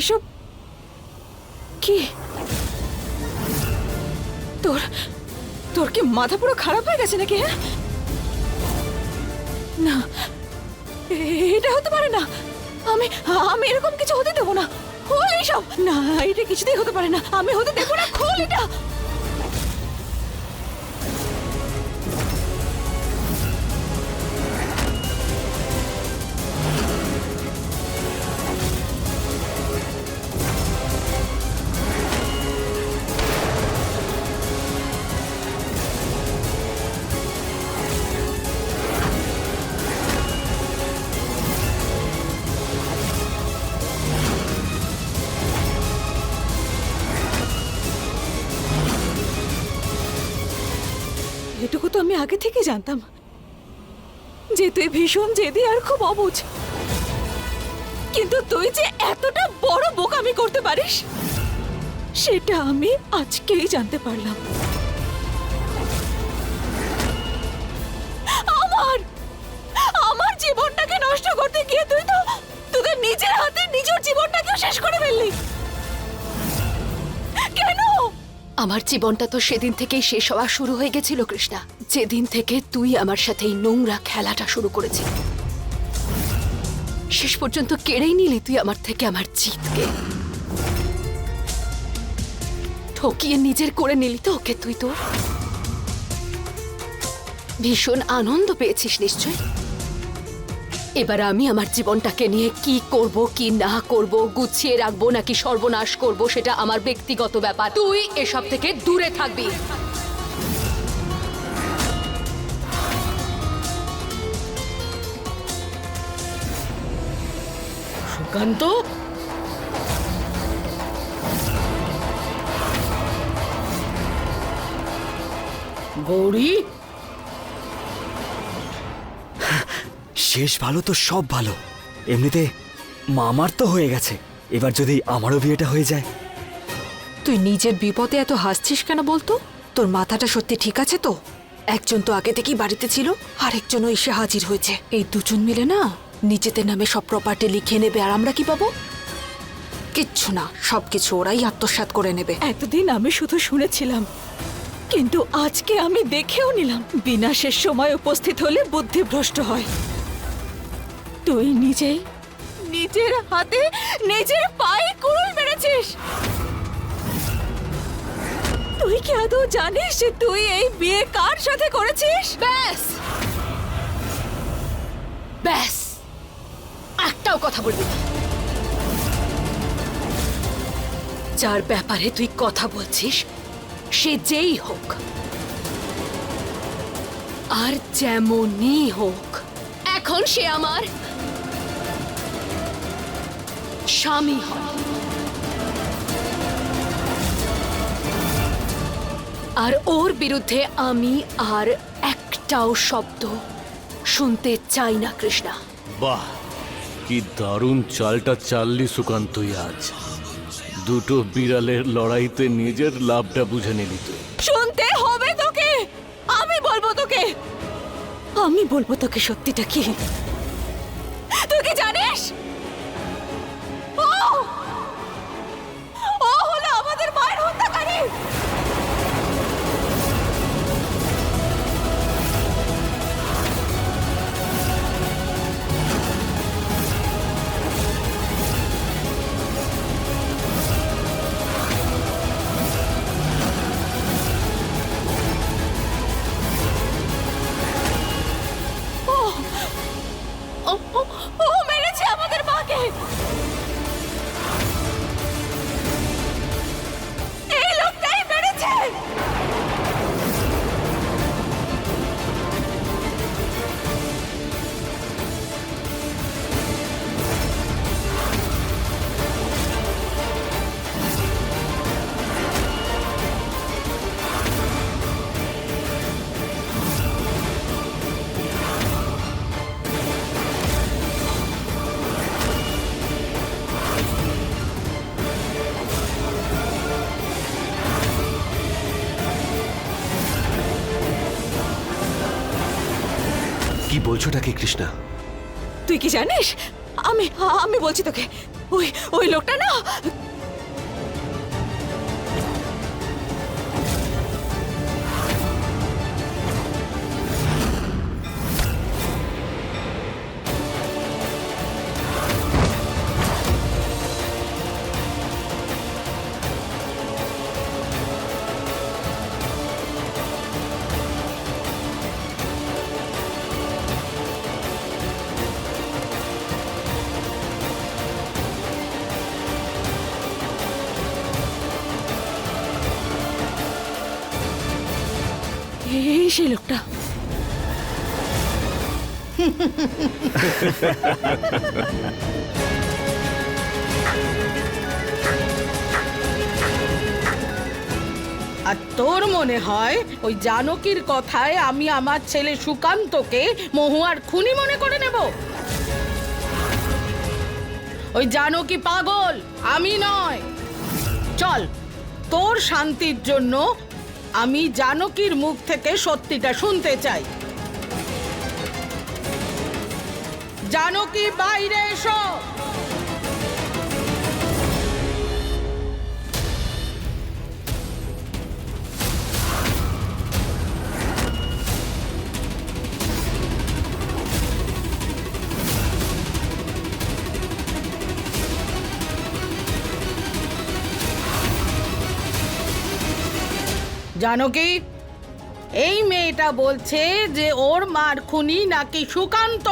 এসব? কি? তোর তোর কি মাথা পুরো খারাপ হয়ে গেছে নাকি হ্যাঁ? না এটা হতে পারে না। আমি আমি এরকম কিছু হতে দেবো না। খুল এইসব না, এটা কিছুতেই হতে পারে না। আমি হতে দেবো না, খোল এটা! এটুকু তো আমি আগে থেকে জানতাম। যে তুই ভীষণ জেদি আর খুব অবুঝ। কিন্তু তুই যে এতটা বড় বোকামি করতে পারিস, সেটা আমি আজকেই জানতে পারলাম। আমার আমার জীবনটাকে নষ্ট করতে গিয়ে তুই তো তোদের নিজের হাতে, নিজের জীবনটাকেও শেষ করে ফেললি। আমার জীবনটা তো সেদিন থেকেই শেষ হওয়া শুরু হয়ে গেছিল, কৃষ্ণা। যেদিন থেকে তুই আমার সাথে এই নোংরা খেলাটা শুরু করেছিলি। শেষ পর্যন্ত কেড়েই নিলি তুই আমার থেকে আমার জিতকে। ঠকিয়ে নিজের করে নিলি তো ওকে তুই তো। ভীষণ আনন্দ পেয়েছিস নিশ্চয় এবার আমি আমার জীবনটাকে নিয়ে কি করব, কি না করব, গুছিয়ে রাখব নাকি সর্বনাশ করব সেটা আমার ব্যক্তিগত ব্যাপার। তুই এসব থেকে দূরে থাকবি। সুকান্ত? গৌরী? শেষ ভালো তো সব ভালো। এমনিতে মামার তো হয়ে গেছে। এবার যদি আমারও বিয়েটা হয়ে যায়। তুই নিজের বিপদে এত হাসছিস কেন বলতো? তোর মাথাটা সত্যি ঠিক আছে তো? একজন তো আগে থেকেই বাড়িতে ছিল আরেকজনও এসে হাজির হয়েছে। এই দুজন মিলে না নিজেদের নামে সব প্রপার্টি লিখে নেবে আর আমরা কি পাবো? কিচ্ছু না সবকিছু ওরাই আত্মসাৎ করে নেবে। এতদিন আমি শুধু শুনেছিলাম কিন্তু আজকে আমি দেখেও নিলাম বিনাশের সময় উপস্থিত হলে বুদ্ধিভ্রষ্ট হয়। তুই নিজেই নিজের হাতে নিজের পায়ে কুড়ুল মেরেছিস। তুই কি আদৌ জানিস যে তুই এই বিয়ে কার সাথে করেছিস? ব্যাস। ব্যাস। একটাও কথা বলবি যার ব্যাপারে তুই কথা বলছিস, সে যেই হোক, আর যেমনই হোক, এখন সে আমার স্বামী হয়। আর ওর বিরুদ্ধে আমি আর একটাও শব্দ শুনতে চাই না কৃষ্ণা। বাহ কি দারুণ চালটা চাললি সুকান্তই আজ। দুটো বিড়ালের লড়াইতে নিজের লাভটা বুঝে নিলি তুই। শুনতে হবে তোকে! আমি বলব তোকে! আমি বলব তোকে সত্যিটা কি? তুই কি জানিস? বলছোটা কি কৃষ্ণা? তুই কি জানিস? আমি আমি বলছি তোকে। ওই ওই লোকটা না সেই লোকটা। আর তোর মনে হয় ওই জানকীর কথায় আমি আমার ছেলে সুকান্তকে মহুয়ার খুনি মনে করে নেব? ওই জানকী পাগল, আমি নয়। চল, তোর শান্তির জন্য আমি জানকীর মুখ থেকে সত্যিটা শুনতে চাই। জানকী বাইরে এসো! জানো কি? এই মেয়েটা বলছে যে ওর মার খুনি নাকি সুকান্ত।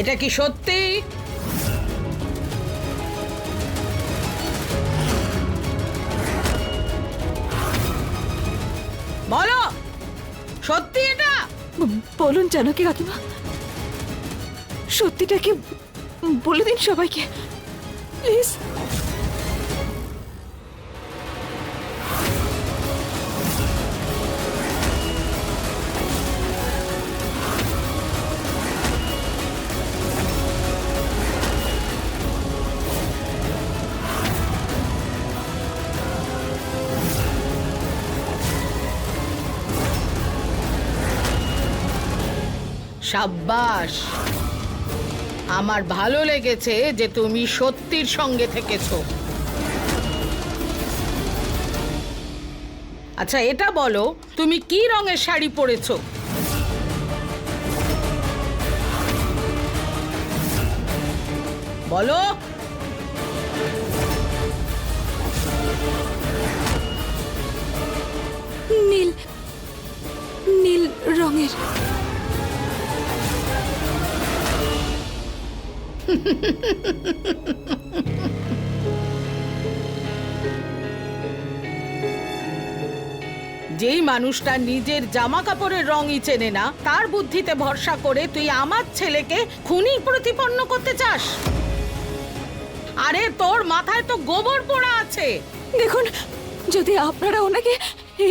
এটা কি সত্যি? বলো, সত্যি এটা? বলুন জানকী কাকিমা? সত্যিটা কি বলে দিন সবাইকে? প্লিজ। সাব্বাস। আমার ভালো লেগেছে যে তুমি সত্যির সঙ্গে থেকেছো। আচ্ছা এটা বলো, তুমি কি রঙের শাড়ি পরেছো? বলো। যেই মানুষটা নিজের জামা কাপড়ের রঙই চেনে না তার বুদ্ধিতে ভরসা করে তুই আমার ছেলেকে খুনি প্রতিপন্ন করতে চাস? আরে তোর মাথায় তো গোবর পোড়া আছে। দেখুন যদি আপনারা ওনাকে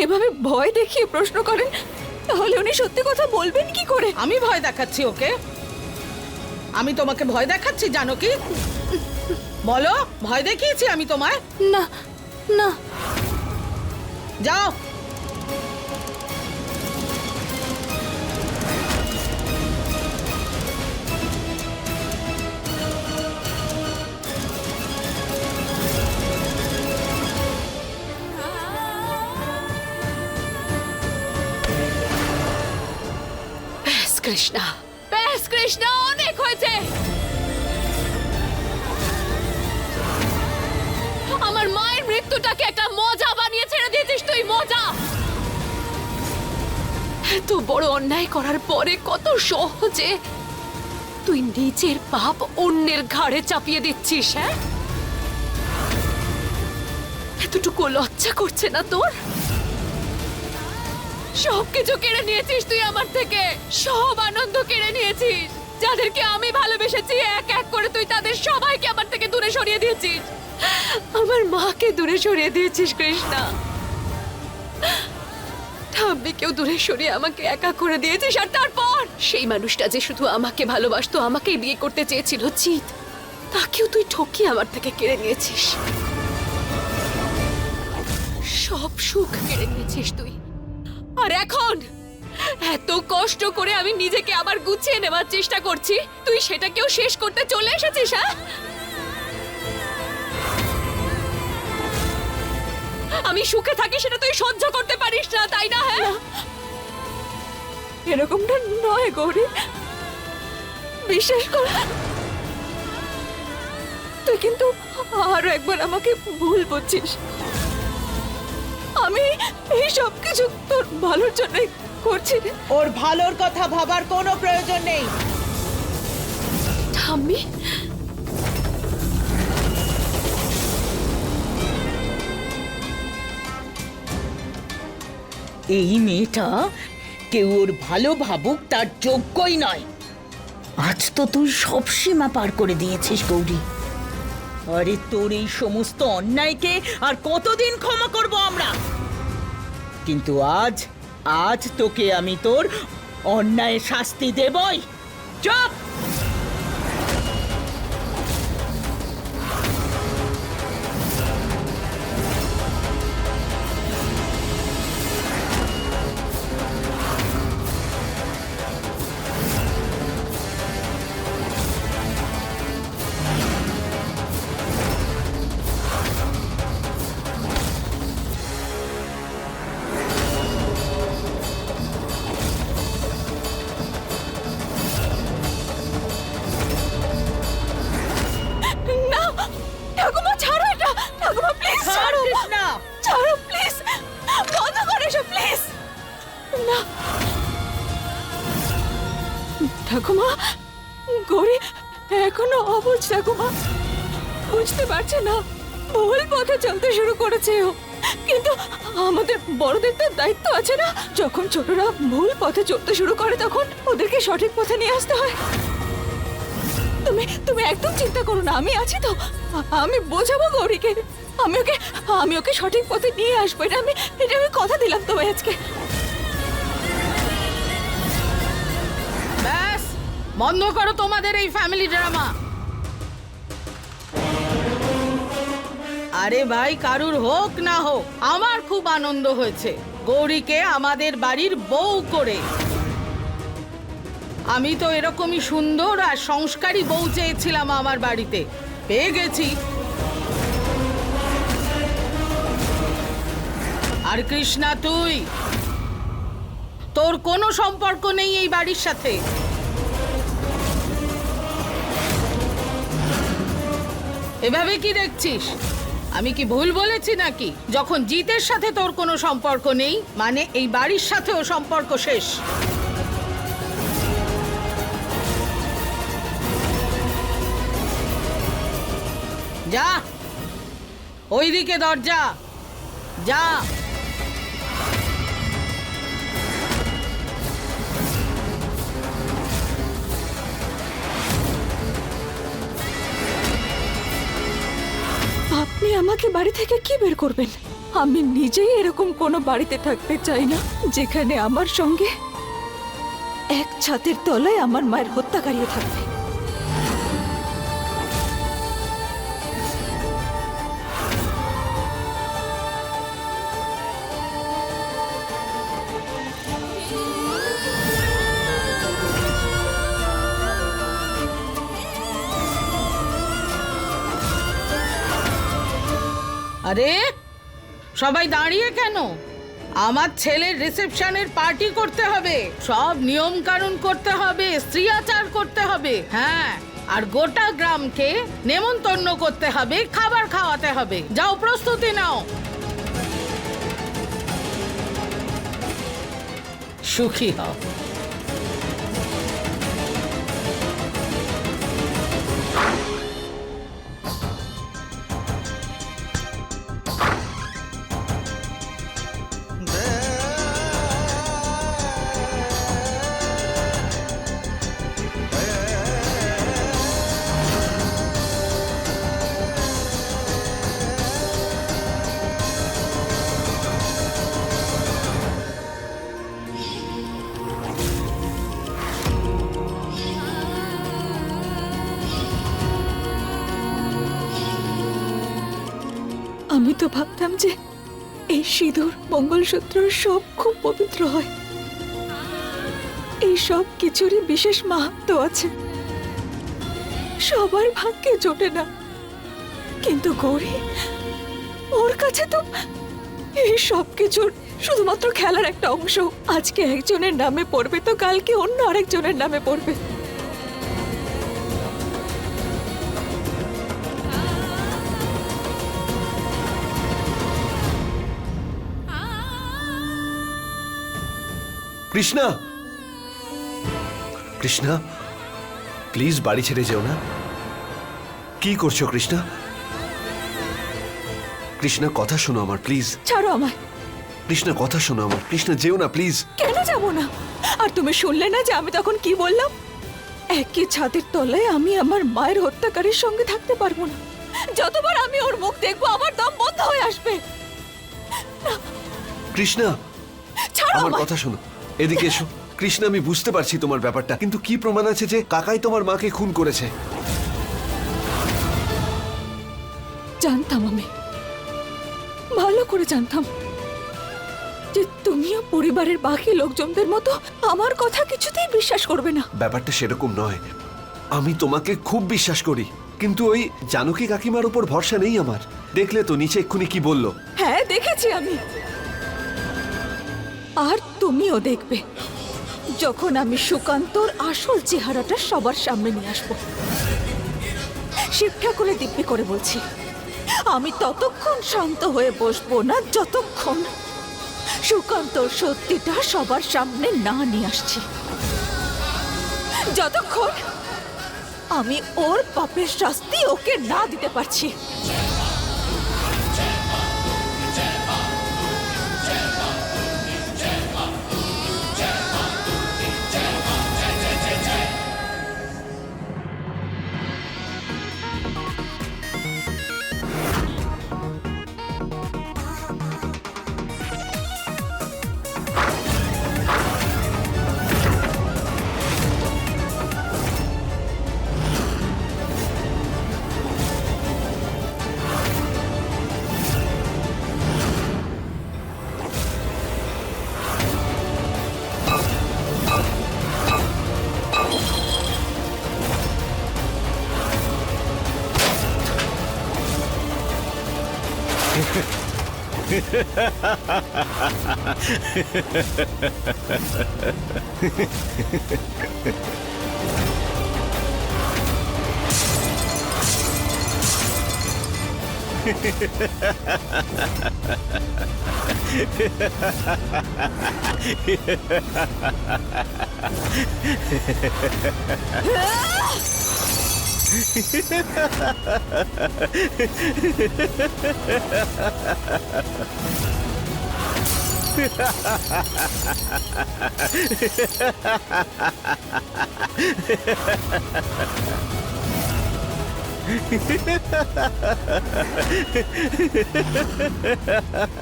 এভাবে ভয় দেখিয়ে প্রশ্ন করেন তাহলে উনি সত্যি কথা বলবেন কি করে? আমি ভয় দেখাচ্ছি ওকে। আমি তোমাকে ভয় দেখাচ্ছি জানো কি? বলো ভয় দেখিয়েছি আমি তোমায়। না না। যাও। কৃষ্ণা। কৃষ্ণা, অনেক হয়েছে। আমার মায়ের মৃত্যুটাকে একটা মজা বানিয়ে ছেড়ে দিয়েছিস তুই, মজা। এত বড় অন্যায় করার পরে কত সহজে তুই নিজের পাপ অন্যের ঘাড়ে চাপিয়ে দিচ্ছিস হ্যাঁ? এতটুকু লজ্জা করছে না তোর? সবকিছু কেড়ে নিয়েছিস তুই আমার থেকে। সব আনন্দ কেড়ে নিয়েছিস। যাদেরকে আমি ভালোবেসেছি, এক এক করে তুই তাদের সবাইকে আমার থেকে দূরে সরিয়ে দিয়েছিস। আমার মাকে দূরে সরিয়ে দিয়েছিস, কৃষ্ণা। ঠাম্মিকেও দূরে সরিয়ে আমাকে একা করে দিয়েছিস, আর তারপর? সেই মানুষটা যে শুধু আমাকে ভালোবাসতো, আমাকেই বিয়ে করতে চেয়েছিল, চিত। তাকেও তুই ঠকিয়ে আমার থেকে কেড়ে নিয়েছিস। সব সুখ কেড়ে নিয়েছিস তুই। আর এখন? এত কষ্ট করে আমি নিজেকে আবার গুছিয়ে নেওয়ার চেষ্টা করছি। তুই সেটাকেও শেষ করতে চলে এসেছিস হ্যাঁ? আমি সুখে থাকি সেটা তুই সহ্য করতে পারিস না, তাই না হ্যাঁ? এরকমটা নয় গৌরী বিশ্বাস কর। তুই কিন্তু আরও একবার আমাকে ভুল বুঝছিস। আমি এই সব কিছু তোর ভালোর জন্যই করছি। ওর ভালোর কথা ভাবার কোনো প্রয়োজন নেই। ঠাম্মি? এই মেয়েটা কেউ ওর ভালো ভাবুক তার যোগ্যই নয়। আজ তো তুই সব সীমা পার করে দিয়েছিস গৌরী আরে তোর এই সমস্ত অন্যায়কে আর কতদিন ক্ষমা করব আমরা? কিন্তু আজ আজ তোকে আমি তোর অন্যায় শাস্তি দেবই। চুপ! বড়দের তো দায়িত্ব আছে না? যখন ছোটরা ভুল পথে চলতে শুরু করে, তখন ওদেরকে সঠিক পথে নিয়ে আসতে হয়। তুমি তুমি একদম চিন্তা করো না, আমি আছি তো। আমি বোঝাবো গৌরীকে। আমি ওকে আমি ওকে সঠিক পথে নিয়ে আসব। এটা আমি এটা আমি কথা দিলাম তোমায় আজকে। ব্যাস, বন্ধ করো তোমাদের এই ফ্যামিলি ড্রামা আরে ভাই, কারুর হোক না হোক, আমার খুব আনন্দ হয়েছে। গৌরীকে আমাদের বাড়ির বউ করে। আমি তো এরকমই সুন্দর আর সংস্কারী বউ চেয়েছিলাম আমার বাড়িতে। পেয়ে গেছি। আর কৃষ্ণা, তুই? তোর কোনো সম্পর্ক নেই এই বাড়ির সাথে। এভাবে কি দেখছিস? আমি কি ভুল বলেছি নাকি? যখন জিতের সাথে তোর কোনো সম্পর্ক নেই মানে এই বাড়ির সাথেও সম্পর্ক শেষ। যা, ওইদিকে দরজা। যা। আমাকে বাড়ি থেকে কি বের করবেন? আমি নিজেই এরকম কোনো বাড়িতে থাকতে চাই না, যেখানে আমার সঙ্গে এক ছাতের তলায় আমার মায়ের হত্যাকারীও থাকবে। আরে, সবাই দাঁড়িয়ে কেন? আমার ছেলের রিসেপশনের পার্টি করতে হবে। সব নিয়ম কানুন করতে হবে, স্ত্রী আচার করতে হবে হ্যাঁ। আর গোটা গ্রামকে নেমন্তন্ন করতে হবে, খাবার খাওয়াতে হবে। যাও, প্রস্তুতি নাও। সুখী হও। আমি তো ভাবতাম যে এই সিঁদুর, মঙ্গলসূত্র সব খুব পবিত্র হয়। এই সব কিছুরই বিশেষ মাহাত্ম আছে। সবার ভাগ্যে জোটে না। কিন্তু গৌরী, ওর কাছে তো এই সব কিছুর শুধুমাত্র খেলার একটা অংশ। আজকে একজনের নামে পড়বে তো কালকে অন্য আরেকজনের নামে পড়বে। কৃষ্ণা! কৃষ্ণা প্লিজ বাড়ি ছেড়ে যেও না। কি করছ কৃষ্ণা? কৃষ্ণা কথা শোনো আমার প্লিজ ছাড়ো আমায়। কৃষ্ণা কথা শোনো আমার কৃষ্ণা যেও না প্লিজ কেন যাব না? আর তুমি শুনলে না যে আমি তখন কি বললাম? একই ছাদের তলায় আমি আমার মায়ের হত্যাকারীর সঙ্গে থাকতে পারব না। যতবার আমি ওর মুখ দেখব আমার দম বন্ধ হয়ে আসবে। কৃষ্ণা আমার কথা শোনো। এদিকে এসো। কৃষ্ণা আমি বুঝতে পারছি তোমার ব্যাপারটা কিন্তু কি প্রমাণ আছে যে কাকাই তোমার মাকে খুন করেছে? জানতাম আমি। ভালো করে জানতাম যে তুমিও পরিবারের বাকি লোকজনদের মতো আমার কথা কিছুতেই বিশ্বাস করবে না। ব্যাপারটা সেরকম নয়। আমি তোমাকে খুব বিশ্বাস করি কিন্তু ওই জানকী কাকিমার উপর ভরসা নেই আমার। দেখলে তো নিচে এক্ষুনি কি বলল? হ্যাঁ দেখেছি আমি। আর তুমিও দেখবে। যখন আমি সুকান্তর আসল চেহারাটা সবার সামনে নিয়ে আসব। শিক্ষা করে দিব্যি করে বলছি, আমি ততক্ষণ শান্ত হয়ে বসবো না, যতক্ষণ সুকান্তর সত্যিটা সবার সামনে না নিয়ে আসছি। যতক্ষণ আমি ওর পাপের শাস্তি ওকে না দিতে পারছি। う わ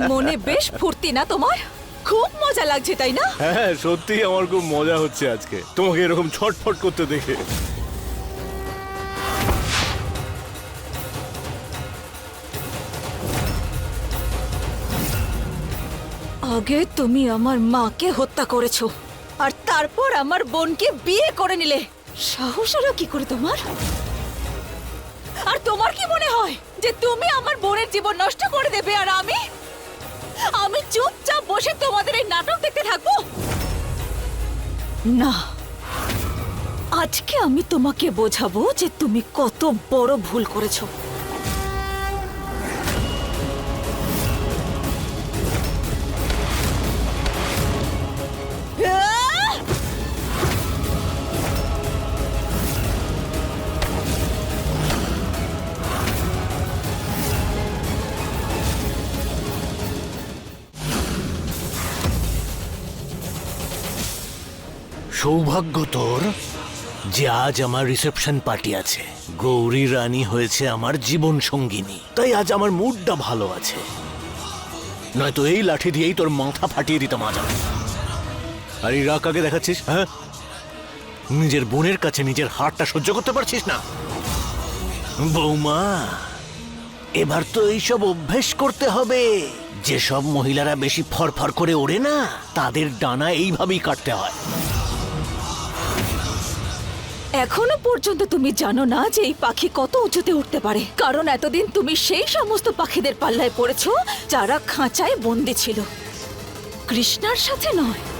মনে বেশ ফুর্তি না তোমার? খুব মজা লাগছে, তাই না? হ্যাঁ সত্যি আমার খুব মজা হচ্ছে আজকে। তোমাকে এরকম ছটফট করতে দেখে। আগে তুমি আমার মাকে হত্যা করেছ, আর তারপর আমার বোনকে বিয়ে করে নিলে। সাহস হলো কি করে তোমার? আর তোমার কি মনে হয় যে তুমি আমার বোনের জীবন নষ্ট করে দেবে আর আমি? আমি চুপচাপ বসে তোমাদের এই নাটক দেখতে থাকব? না। আজকে আমি তোমাকে বোঝাবো যে তুমি কত বড় ভুল করেছ। সৌভাগ্য তোর যে আজ আমার রিসেপশন পার্টি আছে। গৌরী রানী হয়েছে আমার জীবন সঙ্গিনী। তাই আজ আমার মুডটা ভালো আছে। নয়তো এই লাঠি দিয়েই তোর মাথা ফাটিয়ে দিতাম আজ আমি। আর এই রাগ কাকে দেখাচ্ছিস হ্যাঁ? নিজের বোনের কাছে নিজের হারটা সহ্য করতে পারছিস না? বৌমা, এবার তো এইসব অভ্যেস করতে হবে। যেসব মহিলারা বেশি ফরফর করে ওড়ে না, তাদের ডানা এইভাবেই কাটতে হয়। এখনও পর্যন্ত তুমি জানো না যে এই পাখি কত উঁচুতে উঠতে পারে। কারণ এতদিন তুমি সেই সমস্ত পাখিদের পাল্লায় পড়েছ যারা খাঁচায় বন্দি ছিল। কৃষ্ণার সাথে নয়।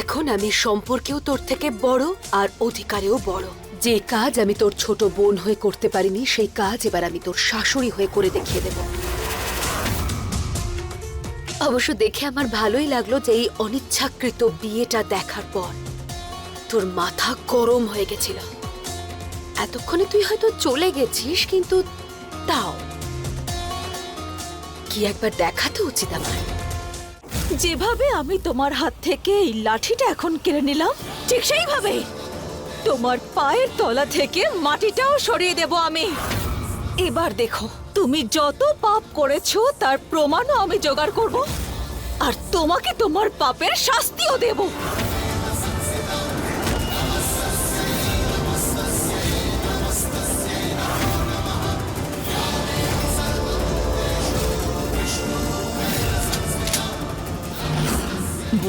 এখন আমি সম্পর্কেও তোর থেকে বড় আর অধিকারেও বড়। যে কাজ আমি তোর ছোট বোন হয়ে করতে পারিনি, সেই কাজ এবার আমি তোর শাশুড়ি হয়ে করে দেখিয়ে দেব। অবশ্য দেখে আমার ভালোই লাগল যে এই অনিচ্ছাকৃত বিয়েটা দেখার পর তোর মাথা গরম হয়ে গেছিল। এতক্ষণে তুই হয়তো চলে গেছিস, কিন্তু তাও। কি একবার দেখাতে উচিত আমার। যেভাবে আমি তোমার হাত থেকে এই লাঠিটা এখন কেড়ে নিলাম, ঠিক সেইভাবে তোমার পায়ের তলা থেকে মাটিটাও সরিয়ে দেব আমি। এবার দেখো, তুমি যত পাপ করেছ, তার প্রমাণও আমি জোগাড় করব, আর তোমাকে তোমার পাপের শাস্তিও দেব।